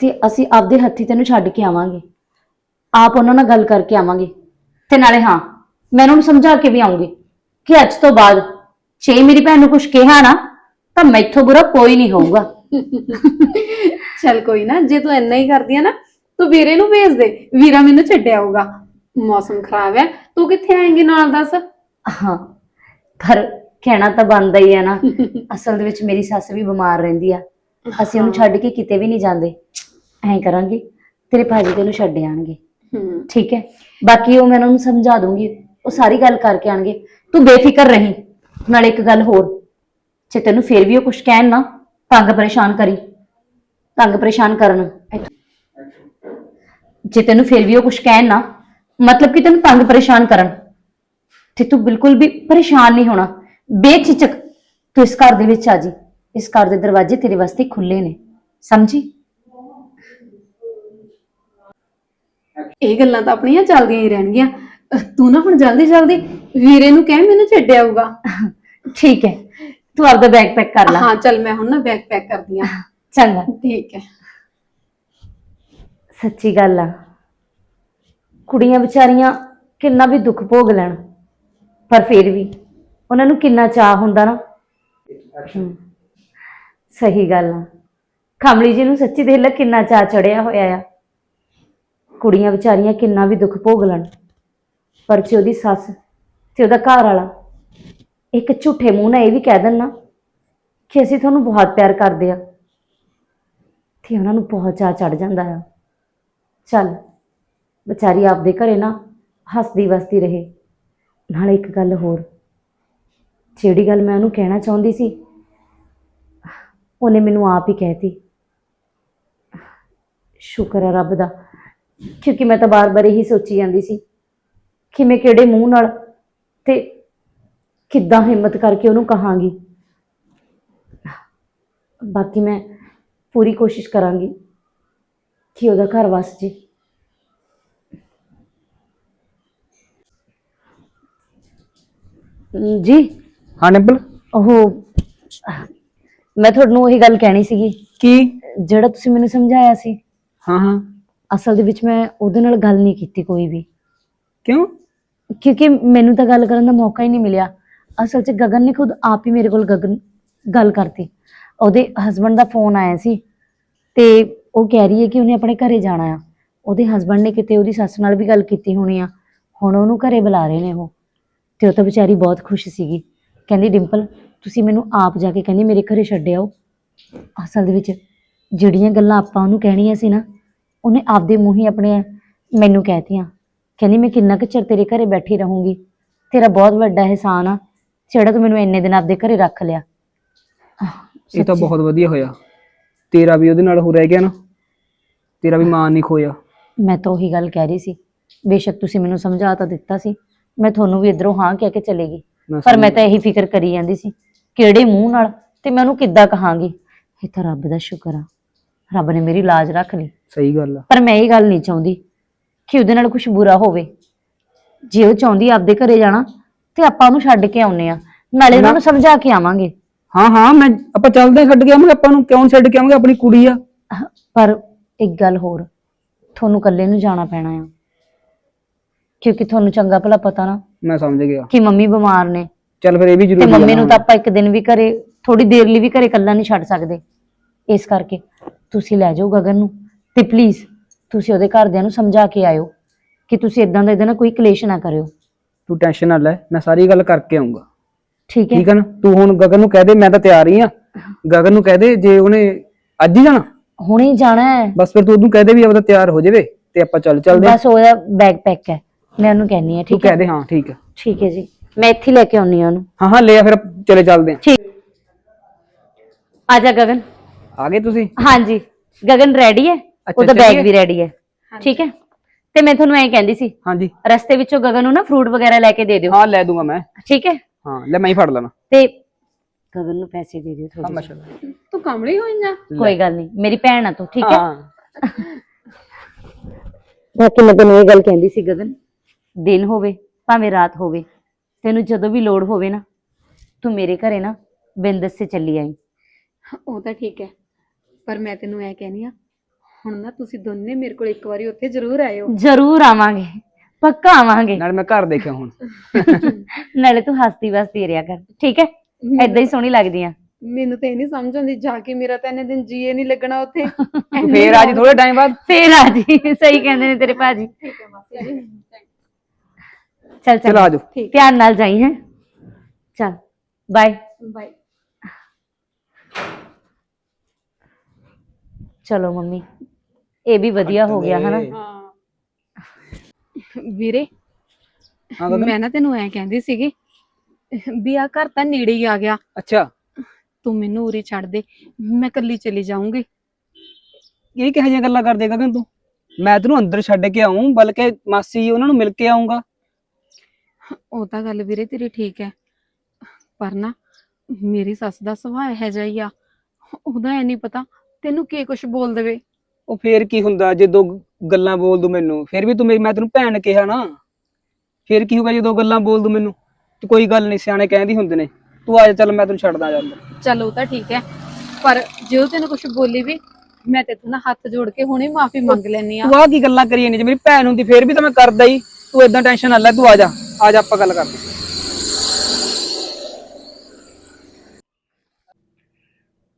ਤੇ ਅਸੀਂ ਆਪਦੇ ਹੱਥੀ ਤੈਨੂੰ ਛੱਡ ਕੇ ਆਵਾਂਗੇ। ਆਪ ਉਹਨਾਂ ਨਾਲ ਗੱਲ ਕਰਕੇ ਆਵਾਂਗੇ। ਤੇ ਨਾਲੇ ਹਾਂ, ਮੈਂ ਉਹਨਾਂ ਨੂੰ ਸਮਝਾ ਕੇ ਵੀ ਆਉਂਗੀ ਕਿ ਅੱਜ ਤੋਂ ਬਾਅਦ ਜੇ ਮੇਰੀ ਭੈਣ ਨੂੰ ਕੁਝ ਕਿਹਾ ਨਾ, ਤਾਂ ਮੈਥੋਂ ਬੁਰਾ ਕੋਈ ਨਹੀਂ ਹੋਊਗਾ। ਚੱਲ ਕੋਈ ਨਾ ਜੇ ਤੂੰ ਇੰਨਾ ਹੀ ਕਰਦੀ ਆ ਨਾ ਤੂੰ ਵੀਰੇ ਨੂੰ ਭੇਜ ਦੇ ਵੀਰਾ ਮੈਨੂੰ ਛੱਡਿਆ ਆਊਗਾ। ਮੌਸਮ ਖਰਾਬ ਹੈ ਤੂੰ ਕਿੱਥੇ ਆਏਂਗੀ ਨਾਲ ਦੱਸ? ਹਾਂ ਪਰ ਕਹਿਣਾ ਤਾਂ ਬਣਦਾ ਹੀ ਹੈ ਨਾ ਅਸਲ ਦੇ ਵਿੱਚ ਮੇਰੀ ਸੱਸ ਵੀ ਬਿਮਾਰ ਰਹਿੰਦੀ ਆ। ਅਸੀਂ ਉਹਨੂੰ ਛੱਡ ਕੇ ਕਿਤੇ ਵੀ ਨਹੀਂ ਜਾਂਦੇ। ਐਂ ਕਰਾਂਗੇ ਤੇਰੇ ਭਾਜੀ ਤੈਨੂੰ ਛੱਡ ਆਣਗੇ। ਹੂੰ। ਠੀਕ ਹੈ ਬਾਕੀ ਉਹ ਮੈਂ ਉਹਨਾਂ ਨੂੰ ਸਮਝਾ ਦੂੰਗੀ ਉਹ ਸਾਰੀ ਗੱਲ ਕਰਕੇ ਆਣਗੇ। ਤੂੰ ਬੇਫਿਕਰ ਰਹੀਂ ਨਾਲ ਇੱਕ ਗੱਲ ਹੋਰ ਜੇ ਤੈਨੂੰ ਫੇਰ ਵੀ ਉਹ ਕੁਝ ਕਹਿਣ ਨਾ ਤੰਗ ਪਰੇਸ਼ਾਨ ਕਰੀ ਤੰਗ ਪਰੇਸ਼ਾਨ ਕਰਨ। ਜੇ ਤੈਨੂੰ ਫੇਰ ਵੀ ਉਹ ਕੁਝ ਕਹਿਣ ਨਾ ਮਤਲਬ ਕਿ ਤੈਨੂੰ ਤੰਗ ਪਰੇਸ਼ਾਨ ਕਰਨ। ਤੇ ਤੂੰ ਬਿਲਕੁਲ ਵੀ ਪਰੇਸ਼ਾਨ ਨਹੀਂ ਹੋਣਾ। ਬੇਝਿਜਕ ਤੂੰ ਇਸ ਘਰ ਦੇ ਵਿੱਚ ਆ ਜੀ। ਇਸ ਘਰ ਦੇ ਦਰਵਾਜ਼ੇ ਤੇਰੇ ਵਾਸਤੇ ਖੁੱਲੇ ਨੇ। ਸਮਝੀ? ਇਹ ਗੱਲਾਂ ਤਾਂ ਆਪਣੀਆਂ ਚੱਲਦੀਆਂ ਹੀ ਰਹਿਣਗੀਆਂ। ਤੂੰ ਨਾ ਹੁਣ ਜਲਦੀ ਜਲਦੀ ਵੀਰੇ ਨੂੰ ਕਹਿ ਮੈਨੂੰ ਛੱਡਿਆ ਆਊਗਾ। ਠੀਕ ਹੈ। ਤੂੰ ਆਪਦਾ ਬੈਗ ਪੈਕ ਕਰ ਲੈ। ਹਾਂ ਚੱਲ ਮੈਂ ਹੁਣ ਨਾ ਬੈਗ ਪੈਕ ਕਰਦੀ ਆ ਚੰਗਾ। ਠੀਕ ਹੈ। ਸੱਚੀ ਗੱਲ ਆ। ਕੁੜੀਆਂ ਵਿਚਾਰੀਆਂ ਕਿੰਨਾ ਵੀ ਦੁੱਖ ਭੋਗ ਲੈਣ ਪਰ ਫਿਰ ਵੀ ਉਹਨਾਂ ਨੂੰ ਕਿੰਨਾ ਚਾਹ ਹੁੰਦਾ ਨਾ। ਹਮ, ਸਹੀ ਗੱਲ ਆ। ਕਮਲੀ ਜੀ ਨੂੰ ਸੱਚੀ ਦੇਖ ਲੈ ਕਿੰਨਾ ਚਾਹ ਚੜਿਆ ਹੋਇਆ ਆ। ਕੁੜੀਆਂ ਵਿਚਾਰੀਆਂ ਕਿੰਨਾ ਵੀ ਦੁੱਖ ਭੋਗ ਲੈਣ ਪਰ ਜੇ ਉਹਦੀ ਸੱਸ ਤੇ ਉਹਦਾ ਘਰ ਵਾਲਾ ਇੱਕ ਝੂਠੇ ਮੂੰਹ ਨਾਲ ਇਹ ਵੀ ਕਹਿ ਦੇਣ ਨਾ ਕਿ ਅਸੀਂ ਤੁਹਾਨੂੰ ਬਹੁਤ ਪਿਆਰ ਕਰਦੇ ਆ ਤੇ ਉਹਨਾਂ ਨੂੰ ਬਹੁਤ ਚਾਹ ਚੜ ਜਾਂਦਾ ਆ। ਚੱਲ, ਵਿਚਾਰੀ ਆਪਦੇ ਘਰੇ ਨਾ ਹੱਸਦੀ ਵਸਦੀ ਰਹੇ। ਨਾਲੇ ਇੱਕ ਗੱਲ ਹੋਰ, ਜਿਹੜੀ ਗੱਲ ਮੈਂ ਉਹਨੂੰ ਕਹਿਣਾ ਚਾਹੁੰਦੀ ਸੀ, ਉਹਨੇ ਮੈਨੂੰ ਆਪ ਹੀ ਕਹਿਤੀ। ਸ਼ੁਕਰ ਹੈ ਰੱਬ ਦਾ, ਕਿਉਂਕਿ ਮੈਂ ਤਾਂ ਬਾਰ-ਬਾਰ ਇਹੀ ਸੋਚੀ ਜਾਂਦੀ ਸੀ ਕਿ ਮੈਂ ਕਿਹੜੇ ਮੂੰਹ ਨਾਲ ਤੇ ਕਿੱਦਾਂ ਹਿੰਮਤ ਕਰਕੇ ਉਹਨੂੰ ਕਹਾਂਗੀ? ਬਾਕੀ ਮੈਂ ਪੂਰੀ ਕੋਸ਼ਿਸ਼ ਕਰਾਂਗੀ ਕਿ ਉਹਦਾ ਘਰ ਵਸ ਜੇ। ਜੀ? ਹਾਂ ਡਿੰਪਲ ਉਹ ਮੈਂ ਤੁਹਾਨੂੰ ਉਹੀ ਗੱਲ ਕਹਿਣੀ ਸੀਗੀ। ਕੀ? ਜਿਹੜਾ ਤੁਸੀਂ ਮੈਨੂੰ ਸਮਝਾਇਆ ਸੀ। ਹਾਂ ਹਾਂ। ਅਸਲ ਦੇ ਵਿੱਚ ਮੈਂ ਉਹਦੇ ਨਾਲ ਗੱਲ ਨਹੀਂ ਕੀਤੀ ਕੋਈ ਵੀ। ਕਿਉਂ? ਕਿਉਂਕਿ ਮੈਨੂੰ ਤਾਂ ਗੱਲ ਕਰਨ ਦਾ ਮੌਕਾ ਹੀ ਨਹੀਂ ਮਿਲਿਆ। ਅਸਲ 'ਚ ਗਗਨ ਨੇ ਖੁਦ ਆਪ ਹੀ ਮੇਰੇ ਕੋਲ ਗਗਨ ਗੱਲ ਕਰਤੀ। ਉਹਦੇ ਹਸਬੰਡ ਦਾ ਫੋਨ ਆਇਆ ਸੀ ਤੇ ਉਹ ਕਹਿ ਰਹੀ ਹੈ ਕਿ ਉਹਨੇ ਆਪਣੇ ਘਰੇ ਜਾਣਾ ਆ। ਉਹਦੇ ਹਸਬੰਡ ਨੇ ਕਿਤੇ ਉਹਦੀ ਸੱਸ ਨਾਲ ਵੀ ਗੱਲ ਕੀਤੀ ਹੋਣੀ ਆ। ਹੁਣ ਉਹਨੂੰ ਘਰੇ ਬੁਲਾ ਰਹੇ ਨੇ ਉਹ। ਤੇ ਉਹ ਤਾਂ ਵਿਚਾਰੀ ਬਹੁਤ ਖੁਸ਼ ਸੀਗੀ। ਕਹਿੰਦੀ, ਡਿੰਪਲ, ਤੁਸੀਂ ਮੈਨੂੰ ਆਪ ਜਾ ਕੇ ਕਹਿੰਦੀ, ਮੇਰੇ ਘਰੇ ਛੱਡ ਆਓ। ਅਸਲ ਦੇ ਵਿੱਚ ਜਿਹੜੀਆਂ ਗੱਲਾਂ ਆਪਾਂ ਉਹਨੂੰ ਕਹਿਣੀਆਂ ਸੀ ਨਾ, ਉਹਨੇ ਆਪਦੇ ਮੂੰਹ ਹੀ ਆਪਣੇ ਮੈਨੂੰ ਕਹਿਤੀਆਂ। ਕਹਿੰਦੀ, ਮੈਂ ਕਿੰਨਾ ਕੁ ਚਿਰ ਤੇਰੇ ਘਰੇ ਬੈਠੀ ਰਹੂੰਗੀ? ਤੇਰਾ ਬਹੁਤ ਵੱਡਾ ਅਹਿਸਾਨ ਆ। ਜਿਹੜਾ ਤੂੰ ਮੈਨੂੰ ਇੰਨੇ ਦਿਨ ਆਪਦੇ ਘਰੇ ਰੱਖ ਲਿਆ। ਇਹ ਤਾਂ। ਬਹੁਤ ਵਧੀਆ ਹੋਇਆ। ਤੇਰਾ ਵੀ ਉਹਦੇ ਨਾਲ ਹੋ ਰਹਿ ਗਿਆ ਨਾ। ਤੇਰਾ ਵੀ ਮਾਨ ਨਹੀਂ ਖੋਇਆ। ਮੈਂ ਤਾਂ ਉਹੀ ਗੱਲ ਕਹਿ ਰਹੀ ਸੀ। ਬੇਸ਼ੱਕ ਤੁਸੀਂ ਮੈਨੂੰ ਸਮਝਾ ਤਾਂ ਦਿੱਤਾ ਸੀ। ਮੈਂ ਤੁਹਾਨੂੰ ਵੀ ਇਧਰੋਂ ਹਾਂ ਕਹਿ ਕੇ ਚਲੇਗੀ ਪਰ ਮੈਂ ਤਾਂ ਇਹੀ ਫਿਕਰ ਕਰੀ ਜਾਂਦੀ ਸੀ। ਕਿਹੜੇ ਮੂੰਹ ਨਾਲ ਤੇ ਮੈਂ ਉਹਨੂੰ ਕਿੱਦਾਂ ਕਹਾਂਗੀ? ਇਹ ਤਾਂ ਰੱਬ ਦਾ ਸ਼ੁਕਰ ਆ। ਰੱਬ ਨੇ ਮੇਰੀ ਲਾਜ ਰੱਖ ਲਈ। ਸਹੀ ਗੱਲ ਆ। ਪਰ ਮੈਂ ਇਹ ਗੱਲ ਨਹੀਂ ਚਾਹੁੰਦੀ ਕਿ ਉਹਦੇ ਨਾਲ ਕੁਝ ਬੁਰਾ ਹੋਵੇ। ਜੇ ਉਹ ਚਾਹੁੰਦੀ ਆਪਦੇ ਘਰੇ ਜਾਣਾ ਤੇ ਆਪਾਂ ਉਹਨੂੰ ਛੱਡ ਕੇ ਆਉਨੇ ਆ। ਨਾਲੇ ਉਹਨਾਂ ਨੂੰ ਸਮਝਾ ਕੇ ਆਵਾਂਗੇ। ਹਾਂ ਹਾਂ ਮੈਂ ਆਪਾਂ ਚੱਲਦੇ ਹਾਂ, ਛੱਡ ਕੇ ਆਵਾਂਗੇ ਆਪਾਂ ਨੂੰ ਕਿਉਂ ਛੱਡ ਕੇ ਆਵਾਂਗੇ? ਆਪਣੀ ਕੁੜੀ ਆ। ਪਰ ਇੱਕ ਗੱਲ ਹੋਰ ਤੁਹਾਨੂੰ ਇਕੱਲੇ ਨੂੰ ਜਾਣਾ ਪੈਣਾ ਆ। ਕਿਉਂਕਿ ਤੁਹਾਨੂੰ ਚੰਗਾ ਭਲਾ ਪਤਾ ਨਾ ਮੈਂ ਸਮਝ ਗਿਆ। ਕਿ ਮੰਮੀ ਬਿਮਾਰ ਨੇ। ਚੱਲ ਫਿਰ ਇਹ ਵੀ ਤੇ ਜ਼ਰੂਰੀ ਆ ਮੰਮੀ ਨੂੰ ਨਾ। ਤਾਂ ਆਪਾਂ ਇੱਕ ਦਿਨ ਵੀ ਘਰੇ ਥੋੜੀ ਦੇਰ ਲਈ ਵੀ ਘਰੇ ਇਕੱਲਾ ਨਹੀਂ ਛੱਡ ਸਕਦੇ। ਇਸ ਕਰਕੇ ਤੁਸੀਂ ਲੈ ਜਾਓ ਗਗਨ ਨੂੰ। ਤੇ ਪਲੀਜ਼ ਤੁਸੀਂ ਉਹਦੇ ਘਰਦਿਆਂ ਨੂੰ ਸਮਝਾ ਕੇ ਆਇਓ ਕਿ ਤੁਸੀਂ ਇਦਾਂ ਦਾ ਇਹਦੇ ਨਾਲ ਕੋਈ ਕਲੇਸ਼ ਨਾ ਕਰਿਓ। ਤੂੰ ਟੈਨਸ਼ਨ ਨਾ ਲੈ ਮੈਂ ਸਾਰੀ ਗੱਲ ਕਰਕੇ ਆਉਂਗਾ। ਠੀਕ ਹੈ। ਠੀਕ ਹੈ ਨਾ? ਤੂੰ ਹੁਣ ਗਗਨ ਨੂੰ ਕਹਿ ਦੇ ਮੈਂ ਤਾਂ ਤਿਆਰ ਹੀ ਆ ਗਗਨ ਨੂੰ ਕਹਿ ਦੇ ਜੇ ਉਹਨੇ ਅੱਜ ਹੀ ਜਾਣਾ। ਹੁਣੇ ਹੀ ਜਾਣਾ ਹੈ। ਬਸ ਫਿਰ ਤੂੰ ਉਹਨੂੰ ਕਹਿ ਦੇ ਵੀ ਆਪਦਾ ਤਿਆਰ ਹੋ ਜਾਵੇ ਤੇ ਆਪਾਂ ਚੱਲ ਚੱਲਦੇ ਹਾਂ। ਬਸ ਉਹਦਾ ਬੈਗ ਪੈਕ ਹੈ। ਮੈਂ ਉਹਨੂੰ ਕਹਿੰਨੀ ਆ ਤੂੰ ਠੀਕ ਹੈ? ਕਹਿ ਦੇ ਹਾਂ ਠੀਕ ਹੈ। ਠੀਕ ਹੈ ਜੀ। ਮੈਂ ਇੱਥੇ ਹੀ ਲੈ ਕੇ ਆਉਣੀ ਆ ਉਹਨੂੰ। ਹਾਂ ਹਾਂ ਲੈ ਆ ਫਿਰ ਚਲੇ ਚੱਲਦੇ ਠੀਕ। ਆ ਜਾ ਗਗਨ। ਆ ਆ ਗਏ ਤੁਸੀਂ? ਹਾਂਜੀ। ਗਗਨ ਰੈਡੀ ਹੈ? ਉਹਦਾ? ਬੈਗ ਵੀ ਰੈਡੀ ਹੈ। ਠੀਕ ਹੈ? ਤੇ ਮੈਂ ਤੁਹਾਨੂੰ ਐਂ ਕਹਿੰਦੀ ਸੀ ਹਾਂਜੀ। ਰਸਤੇ ਵਿੱਚੋਂ ਗਗਨ ਨੂੰ ਨਾ ਫਰੂਟ ਵਗੈਰਾ ਲੈ ਕੇ ਦੇ ਦਿਓ। ਹਾਂ ਲੈ ਦੂੰਗਾ ਮੈਂ। ਠੀਕ ਹੈ? ਹਾਂ ਲੈ ਮੈਂ ਹੀ ਫੜ ਲੈਣਾ। ਤੇ ਗਗਨ ਨੂੰ ਪੈਸੇ ਦੇ ਦਿਓ ਹਾਂ ਥੋੜੇ ਮਾਸ਼ਾਅੱਲਾ। ਤੂੰ ਕਮਲੀ ਹੋਈ ਨਾ। ਕੋਈ ਗੱਲ ਨਹੀਂ ਮੇਰੀ ਭੈਣ ਆ ਤੂੰ ਠੀਕ ਹੈ? ਹਾਂ। ਬਾਕੀ ਮੈਂ ਤੈਨੂੰ ਇਹ ਗੱਲ ਕਹਿੰਦੀ ਸੀ ਗਗਨ? ਦਿਨ ਹੋਵੇ ਭਾਵੇਂ ਰਾਤ ਹੋਵੇ ਤੈਨੂੰ ਜਦੋਂ ਵੀ ਲੋੜ ਹੋਵੇ ਨਾ ਤੂੰ ਮੇਰੇ ਘਰੇ ਨਾ ਬਿਨ ਦੱਸੇ ਚੱਲੀ ਆਈ। ਉਹ ਤਾਂ ਠੀਕ ਹੈ ਪਰ ਮੈਂ ਤੈਨੂੰ ਐ ਕਹਿਨੀ ਆ ਹੁਣ ਨਾ ਤੁਸੀਂ ਦੋਨੇ ਮੇਰੇ ਕੋਲ ਇੱਕ ਵਾਰੀ ਉੱਥੇ ਜ਼ਰੂਰ ਆਇਓ। ਜ਼ਰੂਰ ਆਵਾਂਗੇ ਪੱਕਾ ਆਵਾਂਗੇ। ਨਾਲ ਮੈਂ ਘਰ ਦੇਖਿਆ ਹੁਣ। ਨਾਲੇ ਤੂੰ ਹੱਸਦੀ ਵਸਦੀ ਰਿਆ ਕਰ ਠੀਕ ਹੈ? ਐਦਾਂ ਹੀ ਸੋਹਣੀ ਲੱਗਦੀ ਆ ਮੈਨੂੰ ਤਾਂ ਇਹ ਨਹੀਂ ਸਮਝ ਆਉਂਦੀ ਜਾ ਕੇ ਮੇਰਾ ਤਾਂ ਇੰਨੇ ਦਿਨ ਜੀਏ ਨਹੀਂ ਲੱਗਣਾ ਉੱਥੇ। ਫੇਰ ਅੱਜ ਥੋੜੇ ਟਾਈਮ ਬਾਅਦ। ਫੇਰ ਆ ਜੀ ਸਹੀ ਕਹਿੰਦੇ ਨੇ ਤੇਰੇ ਭਾਜੀ। ਚੱਲ ਚਲ। ਚੱਲ ਆ ਜਾਓ। ਧਿਆਨ ਨਾਲ ਜਾਈ ਹੈ? ਚੱਲ ਬਾਏ। ਬਾਈ ਚਲੋ ਮੰਮੀ। ਇਹ ਵੀ ਵਧੀਆ ਹੋ ਗਿਆ ਹਨਾ? ਹਾਂ। ਵੀਰੇ ਹਾਂ ਗਗਨ ਮੈਂ ਨਾ ਤੈਨੂੰ ਐ ਕਹਿੰਦੀ ਸੀਗੀ ਵੀ ਆ ਘਰ ਤਾਂ ਨੇੜੇ ਹੀ ਆ ਗਿਆ। ਅੱਛਾ। ਤੂੰ ਮੈਨੂੰ ਉਰੇ ਛੱਡ ਦੇ ਮੈਂ ਇਕੱਲੀ ਚਲੀ ਜਾਊਂਗੀ। ਇਹ ਕਿਹੋ ਜਿਹੀਆਂ ਗੱਲਾਂ ਕਰਦੇ ਗਗਨ ਤੂੰ? ਮੈਂ ਤੈਨੂੰ ਅੰਦਰ ਛੱਡ ਕੇ ਆਉਂ ਬਲਕਿ ਮਾਸੀ ਉਹਨਾਂ ਨੂੰ ਮਿਲ ਕੇ ਆਉਂਗਾ ਉਹ ਤਾਂ ਗੱਲ ਵੀਰੇ ਤੇਰੀ ਠੀਕ ਹੈ ਪਰ ਨਾ ਮੇਰੀ ਸੱਸ ਦਾ ਸੁਭਾਅ ਹੈ ਜਾਈ ਆ। ਉਹਦਾ ਐ ਨਹੀਂ ਪਤਾ ਤੈਨੂੰ ਕੀ ਕੁਝ ਬੋਲ ਦੇਵੇ। ਉਹ ਫੇਰ ਕੀ ਹੁੰਦਾ ਜੇ ਦੋ ਗੱਲਾਂ ਬੋਲ ਦੂ ਮੈਨੂੰ ਫੇਰ ਵੀ ਤੂੰ ਮੇਰੀ ਮੈਂ ਤੈਨੂੰ ਭੈਣ ਕਿਹਾ ਨਾ। ਫੇਰ ਕੀ ਹੋਊਗਾ ਜੇ ਦੋ ਗੱਲਾਂ ਬੋਲ ਦੂ ਮੈਨੂੰ? ਤੇ ਕੋਈ ਗੱਲ ਨਹੀਂ ਸਿਆਣੇ ਕਹਿੰਦੀ ਹੁੰਦੇ ਨੇ ਤੂੰ ਆ ਜਾ ਚੱਲ ਮੈਂ ਤੈਨੂੰ ਛੱਡਦਾ ਜਾਂਦਾ ਚਲ ਉਹ ਤਾਂ ਠੀਕ ਹੈ ਪਰ ਜੇ ਉਹ ਤੈਨੂੰ ਕੁਝ ਬੋਲੀ ਵੀ ਮੈਂ ਤੇ ਨਾ ਹੱਥ ਜੋੜ ਕੇ ਹੁਣੇ ਮਾਫੀ ਮੰਗ ਲੈਣੀ ਆ ਤੂੰ ਆ ਕੀ ਗੱਲਾਂ ਕਰੀ ਨਹੀਂ ਜੇ ਮੇਰੀ ਭੈਣ ਹੁੰਦੀ ਫੇਰ ਵੀ ਤਾਂ ਮੈਂ ਕਰਦਾ ਹੀ ਤੂੰ ਇਦਾਂ ਟੈਨਸ਼ਨ ਨਾ ਲੈ ਤੂੰ ਆ ਜਾ ਆ ਜਾ ਆਪਾਂ ਗੱਲ ਕਰਦੇ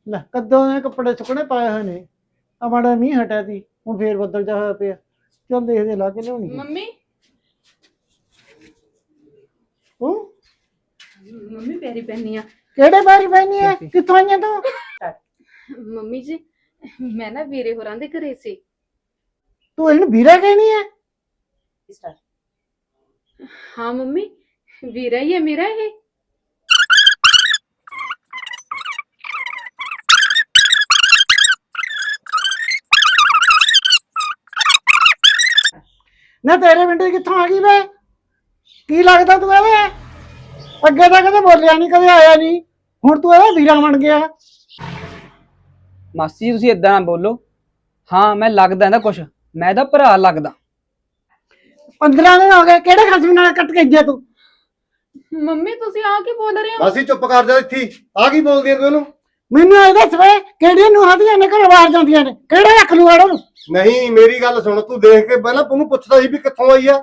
ਲੈ ਕਦੋਂ ਨੇ ਕੱਪੜੇ ਸੁੱਕਣੇ ਪਾਏ ਹੋਏ ਨੇ। ਆ ਮਾੜਾ ਮੀਂਹ ਹਟਿਆ ਸੀ ਹੁਣ ਫੇਰ ਬੱਦਲ ਜਾ ਹੋਇਆ ਪਿਆ। ਚੱਲ ਦੇਖਦੇ ਲਾ ਕੇ ਲਿਆਉਣੀ। ਮੰਮੀ? ਉਹ ਮੰਮੀ ਪਿਆਰੀ ਪੈਣੀ ਆ। ਕਿਹੜੇ ਬਾਰੀ ਪੈਣੀ ਹੈ ਕਿੱਥੋਂ ਆਈਆਂ ਤੂੰ? ਮੰਮੀ ਜੀ ਮੈਂ ਨਾ ਵੀਰੇ ਹੋਰਾਂ ਦੇ ਘਰੇ ਸੀ। ਤੂੰ ਇਹਨੂੰ ਵੀਰਾ ਕਹਿਣੀ ਹੈ ਹਾਂ ਮੰਮੀ ਵੀਰਾ ਹੀ ਹੈ ਮੇਰਾ ਇਹ। ਨਾ ਤੇਰੇ ਪਿੰਡ ਕਿੱਥੋਂ ਆ ਗਈ ਵੇ? ਕੀ ਲੱਗਦਾ ਤੂੰ ਇਹਦੇ? ਅੱਗੇ ਤਾਂ ਕਦੇ ਬੋਲਿਆ ਨਹੀਂ ਕਦੇ ਆਇਆ ਨਹੀਂ ਹੁਣ ਤੂੰ ਇਹਦਾ ਵੀਰਾ ਬਣ ਗਿਆ। ਮਾਸੀ ਜੀ ਤੁਸੀਂ ਇਦਾਂ ਨਾ ਬੋਲੋ। ਹਾਂ ਮੈਂ ਲੱਗਦਾ ਇਹਦਾ ਕੁਛ। ਮੈਂ ਇਹਦਾ ਭਰਾ ਲੱਗਦਾ। 15 ਦਿਨ ਹੋ ਗਏ ਕਿਹੜੇ ਖਸਮ ਨਾਲ ਕੱਟ ਕੇ ਗਿਆ ਤੂੰ? ਮੰਮੀ ਤੁਸੀਂ ਆ ਕੀ ਬੋਲ ਰਹੇ ਹੋ? ਅਸੀਂ ਚੁੱਪ ਕਰ ਜਾ ਇੱਥੇ। ਆ ਕੀ ਬੋਲਦੀ ਐ ਤੂੰ ਇਹਨੂੰ? ਮੈਨੂੰ ਇਹ ਦੱਸ ਵੇ ਕਿਹੜੀਆਂ ਨੂੰ ਹੱਦੀਆਂ ਨੇ ਘਰੋਂ ਬਾਹਰ ਜਾਂਦੀਆਂ ਨੇ? ਕਿਹੜਾ ਰੱਖ ਲੂ ਆੜੋ? ਨਹੀਂ ਮੇਰੀ ਗੱਲ ਸੁਣ ਤੂੰ ਦੇਖ ਕੇ ਪਹਿਲਾਂ ਉਹਨੂੰ ਪੁੱਛਦਾ ਸੀ ਵੀ ਕਿੱਥੋਂ ਆਈ ਆ।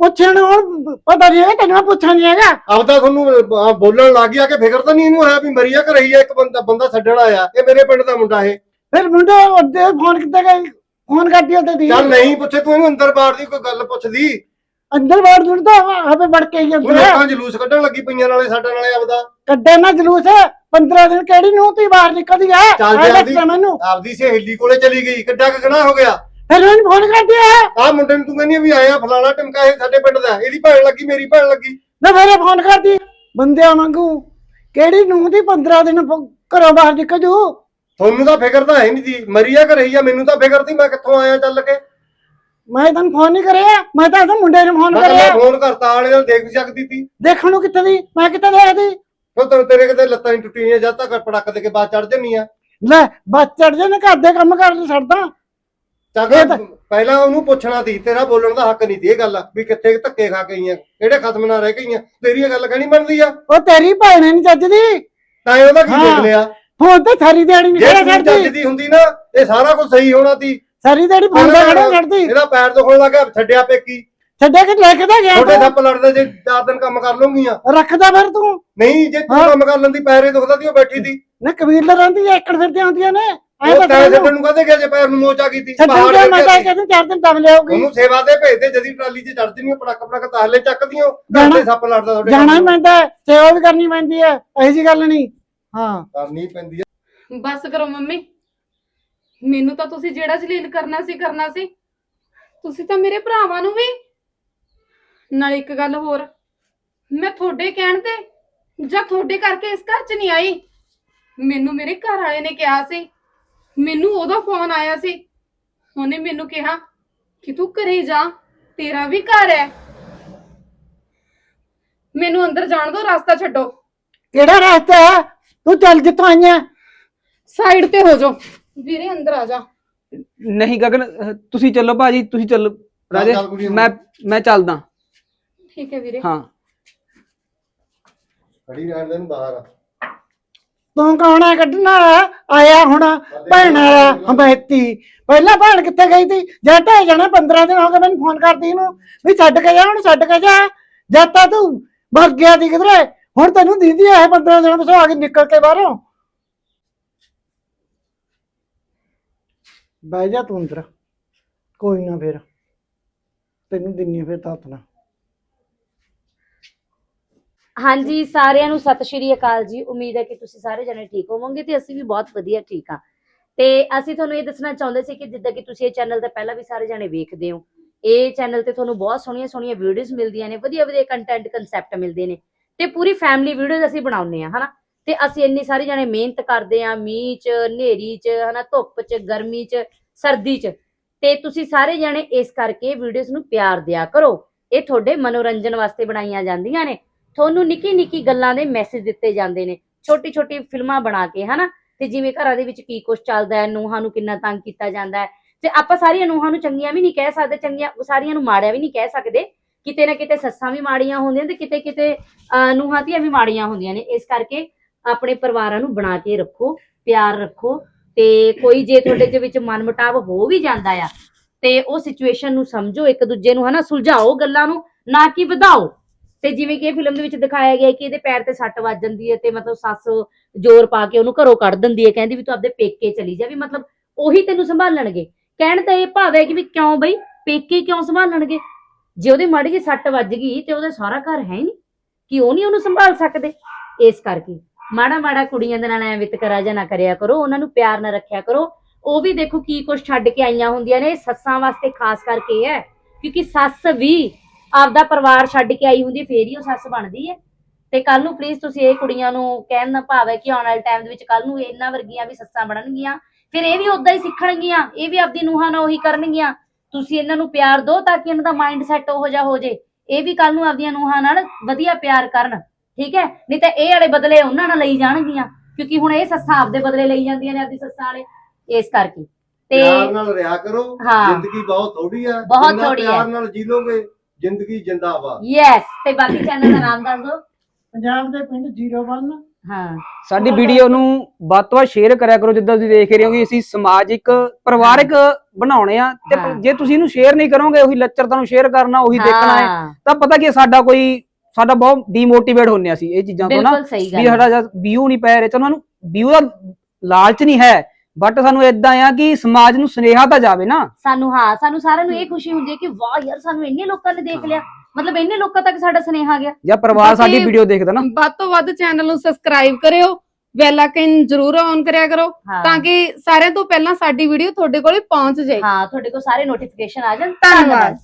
ਪੁੱਛਣ ਹੁਣ ਪਤਾ ਨਹੀਂ ਹੈਗਾ ਤੈਨੂੰ ਪੁੱਛਣ ਨਹੀਂ ਹੈਗਾ। ਆਪਦਾ ਤੁਹਾਨੂੰ ਅਹ, ਬੋਲਣ ਲੱਗ ਗਿਆ ਕਿ ਫਿਕਰ ਤਾਂ ਨਹੀਂ ਇਹਨੂੰ ਹੋਇਆ ਵੀ ਮਰੀਆ ਘਰ ਹੀ ਆ ਇੱਕ ਬੰਦਾ ਬੰਦਾ ਛੱਡਣ ਆਇਆ। ਇਹ ਮੇਰੇ ਪਿੰਡ ਦਾ ਮੁੰਡਾ ਇਹ। ਫਿਰ ਮੁੰਡੇ ਉਹਦੇ ਫੋਨ ਕਿੱਥੇ ਗਏ? ਫੋਨ ਕੱਟੀ ਉਹਦੇ ਦੀ। ਚੱਲ ਨਹੀਂ ਪੁੱਛੇ ਤੂੰ ਇਹਨੂੰ ਅੰਦਰ ਬਾੜ ਦੀ ਕੋਈ ਗੱਲ ਪੁੱਛਦੀ। ਅੰਦਰ ਬਾਹਰ ਜੁੜਦਾ ਆਪੇ ਵੜ ਕੇ ਹੀ ਤੂੰ ਅੰਦਰ ਲੋਕਾਂ ਜਲੂਸ ਕੱਢਣ ਲੱਗੀ ਪਈਆਂ ਨਾਲੇ ਸਾਡਾ ਨਾਲੇ ਆਪਦਾ। ਕੱਢੇ ਨਾ ਜਲੂਸ 15 ਦਿਨ ਕਿਹੜੀ ਨੂੰ ਤੀ ਬਾਹਰ ਨਿਕਲਦੀ ਆ? ਚੱਲ ਮੈਨੂੰ। ਆਪਦੀ ਸਹੇਲੀ ਕੋਲੇ ਚਲੀ ਗਈ ਕਿੱਡਾ ਕੁ ਗਨਾਹ ਹੋ ਗਿਆ। ਫਿਰ ਮੈਨੂੰ ਫੋਨ ਕਰਦੀ ਆ ਆਹ ਮੁੰਡੇ ਨੂੰ ਤੂੰ ਕਹਿੰਦੀ ਆ ਵੀ ਆਇਆ ਫਲਾਣਾ ਟਮਕਾ ਇਹ ਸਾਡੇ ਪਿੰਡ ਦਾ। ਇਹਦੀ ਭੈਣ ਲੱਗੀ ਮੇਰੀ ਭੈਣ ਲੱਗੀ। ਨਾ ਮੇਰੇ ਫੋਨ ਕਰਦੀ। ਬੰਦਿਆਂ ਵਾਂਗੂ ਕਿਹੜੀ ਨੂੰ ਦੀ 15 ਦਿਨ ਫ- ਘਰੋਂ ਬਾਹਰ ਨਿਕਲ ਜੂ? ਤੁਹਾਨੂੰ ਤਾਂ ਫਿਕਰ ਤਾਂ ਹੈ ਨਹੀਂ ਜੀ। ਮਰੀਆ ਘਰ ਹੀ ਆ ਮੈਨੂੰ ਤਾਂ ਫਿਕਰ ਸੀ ਮੈਂ ਕਿੱਥੋਂ ਆਇਆ ਚੱਲ ਕੇ। ਮੈਂ ਤੈਨੂੰ ਫੋਨ ਨਹੀਂ ਕਰਿਆ। ਮੈਂ ਤਾਂ ਉਹਦੇ ਮੁੰਡੇ ਨੂੰ ਫੋਨ ਮੈਂ ਕਰਿਆ। ਫੋਨ ਕਰਤਾ ਵਾਲੇ ਨਾਲ ਦੇਖ ਵੀ ਸਕਦੀ ਸੀ ਦੇਖਣ ਨੂੰ ਕਿੱਥੇ ਦੀ? ਮੈਂ ਕਿੱਥੇ ਦੇਖਦੀ? ਫਿਰ ਤੈਨੂੰ ਤੇਰੇ ਕਿਤੇ ਲੱਤਾਂ ਨਹੀਂ ਟੁੱਟੀਆਂ ਜਦ ਤੱਕ ਪੜਕ ਦੇ ਕੇ ਬਾਅਦ ਚੜ ਜੰਨੀ ਆ। ਲੈ ਬਸ ਚੜ ਜੇ ਨੇ ਘਰ ਦੇ ਕੰਮ ਕਰਨ ਛੱਡਦਾ ਇਹ ਤਾਂ- ਪਹਿਲਾਂ ਉਹਨੂੰ ਪੁੱਛਣਾ ਸੀ ਤੇਰਾ ਬੋਲਣ ਦਾ ਹੱਕ ਨਹੀਂ ਸੀ ਇਹ ਗੱਲ ਵੀ ਕਿੱਥੇ ਧੱਕੇ ਖਾ ਗਈਆਂ ਕਿਹੜੇ ਖਤਮ ਨਾਲ ਰਹਿ ਗਈਆਂ ਤੇਰੀ ਇਹ ਗੱਲ ਕਹਿਣੀ ਬਣਦੀ ਆ? ਉਹ ਤੇਰੀ ਭੈਣ ਨਹੀਂ ਚੱਜਦੀ ਤਾਂ ਉਹਦਾ ਕੀ ਹਾਂ। ਦੇਖ ਲਿਆ? ਫੋਨ ਤੇ ਸਾਰੀ ਦਿਹਾੜੀ ਨਹੀਂ ਜੇ ਖੜਾ ਤੂੰ ਛੱਡਦੀ ਚੱਜਦੀ ਹੁੰਦੀ ਨਾ ਇਹ ਸਾਰਾ ਕੁਝ ਸਹੀ ਹੋਣਾ ਸੀ। ਸਾਰੀ ਦਿਹਾੜੀ ਫੋਨ ਤੇ ਖੜਾ ਛੱਡਦੀ ਇਹਦਾ ਪੈਰ ਦੁਖਣ ਲੱਗਾ ਛੱਡਿਆ ਪੇਕੀ। ਛੱਡਿਆ ਕਿ ਲੈ ਕੇ ਤਾਂ ਗਿਆ ਛੋਟੇ ਤੂੰ। ਸੱਪ ਲੜਦੇ ਜੇ ਚਾਰ ਦਿਨ ਕੰਮ ਕਰ ਲੂੰਗੀਆਂ ਰੱਖਦਾ ਫਿਰ ਤੂੰ? ਨਹੀਂ ਜੇ ਤੂੰ ਹਾਂ। ਕੰਮ ਕਰ ਲੈਂਦੀ ਪੈਰੇ ਦੁਖਦਾ ਸੀ ਉਹ ਬੈਠੀ ਸੀ। ਨਾ ਕਬੀਲ ਰਹਿੰਦੀ ਐ ਏਕੜ ਫਿਰਦੀਆਂ ਹੁੰਦੀਆਂ ਨੇ। ਐ ਉਹ ਤਾਂ ਤੈਨੂੰ ਛੱਡਣ ਨੂੰ ਕਹਦੇ ਗਿਆ ਜੇ ਪੈਰ ਨੂੰ ਮੋਚ ਆ ਗਈ ਸੀ ਛੱਡਣ ਪਹਾੜ ਦੇ ਦੇ ਮੈਂ ਤਾਂ। ਕਹਿੰਦੀ ਚਾਰ ਦਿਨ ਦਮ ਲਿਆਉਗੀ ਉਹਨੂੰ ਸੇਵਾ ਦੇ ਭੇਜਦੇ ਜਦੀ ਟਰਾਲੀ 'ਚ ਚੜਦੀ ਨਹੀਂ ਪੜਕ ਪੜਕ ਤਾਹਲੇ ਚੱਕਦੀਆਂ ਜਾਣਾ- ਘਰ ਦੇ ਸੱਪ ਲੜਦਾ ਤੁਹਾਡੇ ਜਾਣਾ ਹੀ। ਪੈਂਦਾ ਹੈ, ਸੇਵਾ ਵੀ ਕਰਨੀ ਪੈਂਦੀ ਹੈ ਇਹੋ ਜੀ ਗੱਲ ਨਹੀਂ। ਹਾਂ। ਕਰਨੀ ਪੈਂਦੀ ਆ। ਬਸ ਕਰੋ ਮੰਮੀ। ਮੈਨੂੰ ਤਾਂ ਤੁਸੀਂ ਜਿਹੜਾ ਜਲੀਲ ਕਰਨਾ ਸੀ ਕਰਨਾ ਸੀ। ਤੁਸੀਂ ਤਾਂ ਮੇਰੇ ਭਰਾਵਾਂ ਨੂੰ ਵੀ। ਨਾਲ ਇੱਕ ਗੱਲ ਹੋਰ ਮੈਂ ਤੁਹਾਡੇ ਕਹਿਣ ਤੇ ਜਾਂ ਤੁਹਾਡੇ ਕਰਕੇ ਇਸ ਘਰ 'ਚ ਨਹੀਂ ਆਈ। ਮੈਨੂੰ ਮੇਰੇ ਘਰ ਵਾਲੇ ਨੇ ਕਿਹਾ ਸੀ। ਮੈਨੂੰ ਉਹਦਾ ਫੋਨ ਆਇਆ ਸੀ। ਉਹਨੇ ਮੈਨੂੰ ਕਿਹਾ ਕਿ ਤੂੰ ਘਰੇ ਜਾ ਤੇਰਾ ਵੀ ਘਰ ਹੈ। ਮੈਨੂੰ ਅੰਦਰ ਜਾਣ ਦਿਓ ਰਸਤਾ ਛੱਡੋ। ਕਿਹੜਾ ਰਸਤਾ? ਹੈ ਤੂੰ ਚੱਲ ਜਿੱਥੋਂ ਆਈਆਂ ਸਾਈਡ ਤੇ ਹੋ ਜਾਓ। ਵੀਰੇ ਅੰਦਰ ਆ ਜਾ। ਨਹੀਂ ਗਗਨ ਅਹ, ਤੁਸੀਂ ਚੱਲੋ ਭਾਜੀ ਤੁਸੀਂ ਚੱਲੋ। ਰਾਜੇ ਚੱਲ ਕੁੜੀਏ। ਮੈਂ ਮੈਂ ਚੱਲਦਾ। ਠੀਕ ਹੈ ਵੀਰੇ। ਹਾਂ। ਖੜੀ ਰਹਿਣ ਦੇ ਨੂੰ ਬਾਹਰ ਤੂੰ ਕੌਣ ਹੈ ਕੱਢਣ? ਵਾਲਾ ਆਇਆ ਹੁਣ ਭੈਣ ਵਾਲਾ ਹਮੈਤੀ ਪਹਿਲਾਂ ਭੈਣ ਕਿੱਥੇ ਗਈ ਸੀ? ਜਦ ਢਾਈ ਜਾਣਾ 15 ਦਿਨ ਹੋ ਗਏ ਮੈਨੂੰ ਫੋਨ ਕਰਦੀ ਨੂੰ। ਵੀ ਛੱਡ ਕੇ ਜਾ ਹੁਣ ਛੱਡ ਕੇ ਜਾ। ਜਦ ਤਾਂ ਤੂੰ ਮਰ ਗਿਆ ਸੀ ਕਿਧਰੇ। ਹੁਣ ਤੈਨੂੰ ਦੀਦੀ ਹੈ 15 ਦਿਨ ਬਸੋ ਆ ਕੇ ਨਿਕਲ ਕੇ ਬਾਹਰੋਂ। ਬਹਿ ਜਾ ਤੂੰ ਅੰਦਰ। ਕੋਈ ਨਾ ਫਿਰ। ਤੈਨੂੰ ਦਿੰਨੀ ਫਿਰ ਤਾਂ ਹੱਥ ਹਾਂਜੀ, ਸਾਰਿਆਂ ਨੂੰ ਸਤਿ ਸ਼੍ਰੀ ਅਕਾਲ ਜੀ। ਉਮੀਦ ਹੈ ਕਿ ਤੁਸੀਂ ਸਾਰੇ ਜਣੇ ਠੀਕ ਹੋਵੋਗੇ ਤੇ ਅਸੀਂ ਵੀ ਬਹੁਤ ਵਧੀਆ ਠੀਕ ਆ ਤੇ ਅਸੀਂ ਤੁਹਾਨੂੰ ਇਹ ਦੱਸਣਾ ਚਾਹੁੰਦੇ ਸੀ ਕਿ ਜਿੱਦਾਂ ਕਿ ਤੁਸੀਂ ਇਹ ਚੈਨਲ ਤੇ ਪਹਿਲਾਂ ਵੀ ਸਾਰੇ ਜਣੇ ਵੇਖਦੇ ਹੋ, ਇਹ ਚੈਨਲ ਤੇ ਤੁਹਾਨੂੰ ਬਹੁਤ ਸੋਹਣੀਆਂ ਸੋਹਣੀਆਂ ਵੀਡੀਓਜ਼ ਮਿਲਦੀਆਂ ਨੇ ਵਧੀਆ ਵਧੀਆ ਕੰਟੈਂਟ ਕਨਸੈਪਟ ਮਿਲਦੇ ਨੇ ਤੇ ਪੂਰੀ ਫੈਮਿਲੀ ਵੀਡੀਓਜ਼ ਅਸੀਂ ਬਣਾਉਂਦੇ ਆ ਹਨਾ? ਤੇ ਅਸੀਂ ਇੰਨੀ ਸਾਰੀ ਜਣੇ ਮਿਹਨਤ ਕਰਦੇ ਆ ਮੀਂਹ ਚ ਹਨੇਰੀ ਚ ਹਨਾ ਧੁੱਪ ਚ ਗਰਮੀ ਚ ਸਰਦੀ ਚ। ਤੇ ਤੁਸੀਂ ਸਾਰੇ ਜਣੇ ਇਸ ਕਰਕੇ ਵੀਡੀਓਜ਼ ਨੂੰ ਪਿਆਰ ਦਿਆ ਕਰੋ। ਇਹ ਤੁਹਾਡੇ ਮਨੋਰੰਜਨ ਵਾਸਤੇ ਬਣਾਈਆਂ ਜਾਂਦੀਆਂ ਨੇ। ਤੁਹਾਨੂੰ ਨਿੱਕੀ ਨਿੱਕੀ ਗੱਲਾਂ ਦੇ ਮੈਸੇਜ ਦਿੱਤੇ ਜਾਂਦੇ ਨੇ। ਛੋਟੀ ਛੋਟੀ ਫਿਲਮਾਂ ਬਣਾ ਕੇ ਹਨਾ? ਤੇ ਜਿਵੇਂ ਘਰਾਂ ਦੇ ਵਿੱਚ ਕੀ ਕੁਝ ਚੱਲਦਾ ਹੈ ਨੂੰਹਾਂ ਨੂੰ ਕਿੰਨਾ ਤੰਗ ਕੀਤਾ ਜਾਂਦਾ ਹੈ। ਤੇ ਆਪਾਂ ਸਾਰੀਆਂ ਨੂਹਾਂ ਨੂੰ ਚੰਗੀਆਂ ਵੀ ਨਹੀਂ ਕਹਿ ਸਕਦੇ ਚੰਗੀਆਂ ਸਾਰੀਆਂ ਨੂੰ ਮਾੜਿਆ ਵੀ ਨਹੀਂ ਕਹਿ ਸਕਦੇ। ਕਿਤੇ ਨਾ ਕਿਤੇ ਸੱਸਾਂ ਵੀ ਮਾੜੀਆਂ ਹੁੰਦੀਆਂ ਤੇ ਕਿਤੇ ਕਿਤੇ ਅਹ, ਨੂੰਹਾਂ ਧੀਆਂ ਵੀ ਮਾੜੀਆਂ ਹੁੰਦੀਆਂ ਨੇ। ਇਸ ਕਰਕੇ ਆਪਣੇ ਪਰਿਵਾਰਾਂ ਨੂੰ ਬਣਾ ਕੇ ਰੱਖੋ, ਪਿਆਰ ਰੱਖੋ ਤੇ ਕੋਈ ਜੇ ਤੁਹਾਡੇ ਦੇ ਵਿੱਚ ਮਨਮੁਟਾਵ ਹੋ ਵੀ ਜਾਂਦਾ ਆ, ਤੇ ਉਹ ਸਿਚੁਏਸ਼ਨ ਨੂੰ ਸਮਝੋ, ਇੱਕ ਦੂਜੇ ਨੂੰ ਹਨਾ ਸੁਲਝਾਓ ਗੱਲਾਂ ਨੂੰ, ਨਾ ਕਿ ਵਧਾਓ। ਤੇ ਜਿਵੇਂ ਕਿ ਫਿਲਮ ਦੇ ਵਿੱਚ ਦਿਖਾਇਆ ਗਿਆ ਕਿ ਇਹਦੇ ਪੈਰ ਤੇ ਸੱਟ ਵੱਜ ਜਾਂਦੀ ਹੈ ਤੇ ਮਤਲਬ ਸੱਸ ਜ਼ੋਰ ਪਾ ਕੇ ਉਹਨੂੰ ਘਰੋਂ ਕੱਢ ਦਿੰਦੀ ਹੈ, ਕਹਿੰਦੀ ਵੀ ਤੂੰ ਆਪਦੇ ਪੇਕੇ ਚਲੀ ਜਾ, ਵੀ ਮਤਲਬ ਉਹੀ ਤੈਨੂੰ ਸੰਭਾਲਣਗੇ। ਕਹਿਣ ਤਾਂ ਇਹ ਭਾਵ ਹੈ ਕਿ ਵੀ ਕਿਉਂ ਬਈ? ਪੇਕੇ ਕਿਉਂ ਸੰਭਾਲਣਗੇ? ਜੇ ਉਹਦੇ ਮਾੜੀ ਜੀ ਸੱਟ ਵੱਜ ਗਈ ਤੇ ਉਹਦਾ ਸਾਰਾ ਘਰ ਹੈ ਨਹੀਂ, ਕਿ ਉਹ ਨਹੀਂ ਉਹਨੂੰ ਸੰਭਾਲ ਸਕਦੇ। ਇਸ ਕਰਕੇ ਮਾੜਾ ਮਾੜਾ ਕੁੜੀਆਂ ਦੇ ਨਾਲ ਐ ਵਿਤਕਰਾ ਜਾਂ ਨਾ ਕਰਿਆ ਕਰੋ, ਉਹਨਾਂ ਨੂੰ ਪਿਆਰ ਨਾਲ ਰੱਖਿਆ ਕਰੋ। ਉਹ ਵੀ ਦੇਖੋ ਕੀ ਕੁਝ ਛੱਡ ਕੇ ਆਈਆਂ ਹੁੰਦੀਆਂ ਨੇ, ਸੱਸਾਂ ਵਾਸਤੇ ਖਾਸ ਕਰਕੇ ਹੈ, ਕਿਉਂਕਿ ਸੱਸ ਵੀ ਆਪਦਾ ਪਰਿਵਾਰ ਛੱਡ ਕੇ ਆਈ ਹੁੰਦੀ ਫੇਰ ਹੀ ਉਹ ਸੱਸ ਬਣਦੀ ਹੈ। ਤੇ ਕੱਲ ਨੂੰ ਪਲੀਜ਼ ਤੁਸੀਂ ਇਹ ਕੁੜੀਆਂ ਨੂੰ ਕਹਿਣ ਦਾ ਭਾਵ ਹੈ ਕਿ ਆਉਣ ਵਾਲੇ ਟਾਈਮ ਦੇ ਵਿੱਚ ਕੱਲ ਨੂੰ ਇਹਨਾਂ ਵਰਗੀਆਂ ਵੀ ਸੱਸਾਂ ਬਣਨਗੀਆਂ। ਫਿਰ ਇਹ ਵੀ ਉਦਾਂ ਹੀ ਸਿੱਖਣਗੀਆਂ, ਇਹ ਵੀ ਆਪਦੀ ਨੂੰਹਾਂ ਨਾਲ ਉਹੀ ਕਰਨਗੀਆਂ। ਤੁਸੀਂ ਇਹਨਾਂ ਨੂੰ ਪਿਆਰ ਦਿਓ ਤਾਂ ਕਿ ਇਹਨਾਂ ਦਾ ਮਾਈਂਡ ਸੈਟ ਉਹੋ ਜਿਹਾ ਹੋ ਜੇ। ਇਹ ਵੀ ਕੱਲ ਨੂੰ ਆਪਦੀਆਂ ਨੂੰਹਾਂ ਨਾਲ ਵਧੀਆ ਪਿਆਰ ਕਰਨ। ਠੀਕ ਹੈ? ਨਹੀਂ ਤਾਂ ਇਹ ਵਾਲੇ ਬਦਲੇ ਉਹਨਾਂ ਨਾਲ ਲਈ ਜਾਣਗੀਆਂ ਕਿਉਂਕਿ ਹੁਣ ਇਹ ਸੱਸਾਂ ਆਪਦੇ ਬਦਲੇ ਲਈ ਜਾਂਦੀਆਂ ਨੇ ਆਪਦੀ ਸੱਸਾਂ ਵਾਲੇ ਇਸ ਕਰਕੇ। ਤੇ ਪਿਆਰ ਨਾਲ ਰਿਹਾ ਕਰੋ ਹਾਂ। ਜ਼ਿੰਦਗੀ ਬਹੁਤ ਥੋੜੀ ਆ। ਬਹੁਤ ਜਿੰਨਾ ਥੋੜ੍ਹੀ ਆ। ਪਿਆਰ ਨਾਲ ਜੀ ਲੋਗੇ ਜ਼ਿੰਦਗੀ ਜਿੰਦਾਬਾਦ। ਯੈਸ ਤੇ ਬਾਕੀ ਚੈਨਲ ਦਾ ਨਾਮ ਦੱਸ ਦਿਓ। ਪੰਜਾਬ ਦੇ ਪਿੰਡ 01 ਹਾਂ। ਸਾਡੀ ਵੀਡੀਓ ਨੂੰ ਵੱਧ ਤੋਂ ਵੱਧ ਸ਼ੇਅਰ ਕਰਿਆ ਕਰੋ ਜਿੱਦਾਂ ਤੁਸੀਂ ਦੇਖ ਰਹੇ ਹੋ ਕਿ ਅਸੀਂ ਸਮਾਜਿਕ ਪਰਿਵਾਰਕ ਬਣਾਉਣੇ ਆ। ਤੇ ਹਾਂ। ਜੇ ਤੁਸੀਂ ਇਹਨੂੰ ਸ਼ੇਅਰ ਨਹੀਂ ਕਰੋਗੇ ਉਹੀ ਲੱਚਰ ਤੁਹਾਨੂੰ ਸ਼ੇਅਰ ਕਰਨਾ ਉਹੀ ਦੇਖਣਾ ਹੈ ਹਾਂ, ਤਾਂ ਪਤਾ ਕੀ ਹੈ, ਸਾਡਾ ਕੋਈ ਸਾਡਾ ਬਹੁਤ ਡੀਮੋਟੀਵੇਟ ਹੁੰਨੇ ਅਸੀਂ ਇਹ ਚੀਜ਼ਾਂ ਤੋਂ ਨਾ। ਬਿਲਕੁਲ ਸਹੀ ਵੀ ਗੱਲ। ਸਾਡਾ ਜਦ ਵਿਊ ਨਹੀਂ ਪੈ ਰਿਹਾ ਤਾਂ ਉਹਨਾਂ ਨੂੰ ਵਿਊ ਦਾ ਲਾਲਚ ਨਹੀਂ ਹੈ ਬਟ ਸਾਨੂੰ ਇਦਾਂ ਆ ਕਿ ਸਮਾਜ ਨੂੰ ਸੁਨੇਹਾ ਤਾਂ ਜਾਵੇ ਨਾ। ਸਾਨੂੰ ਹਾਂ ਸਾਨੂੰ ਸਾਰਿਆਂ ਨੂੰ ਇਹ ਖੁਸ਼ੀ ਹੁੰਦੀ ਹੈ ਕਿ ਵਾਹ ਯਾਰ ਸਾਨੂੰ ਇੰਨੇ ਲੋਕਾਂ ਨੇ ਦੇਖ ਲਿਆ। ਮਤਲਬ ਇੰਨੇ ਲੋਕਾਂ ਤੱਕ ਸਾਡਾ ਸੁਨੇਹਾ ਗਿਆ। ਜਾਂ ਪਰਿਵਾਰ ਸਾਡੀ ਵੀਡੀਓ ਦੇਖਦਾ ਨਾ। ਵੱਧ ਤੋਂ ਵੱਧ ਚੈਨਲ ਨੂੰ ਸਬਸਕ੍ਰਾਈਬ ਕਰਿਓ ਬੈਲ ਆਈਕਨ ਜ਼ਰੂਰ ਔਨ ਕਰਿਆ ਕਰੋ ਹਾਂ। ਤਾਂ ਕਿ ਸਾਰਿਆਂ ਤੋਂ ਪਹਿਲਾਂ ਸਾਡੀ ਵੀਡੀਓ ਤੁਹਾਡੇ ਕੋਲੇ ਪਹੁੰਚ ਜਾਏ। ਹਾਂ ਤੁਹਾਡੇ ਕੋਲ ਸਾਰੇ ਨੋਟੀਫਿਕੇਸ਼ਨ ਆ ਜਾਣ। ਧੰਨਵਾਦ।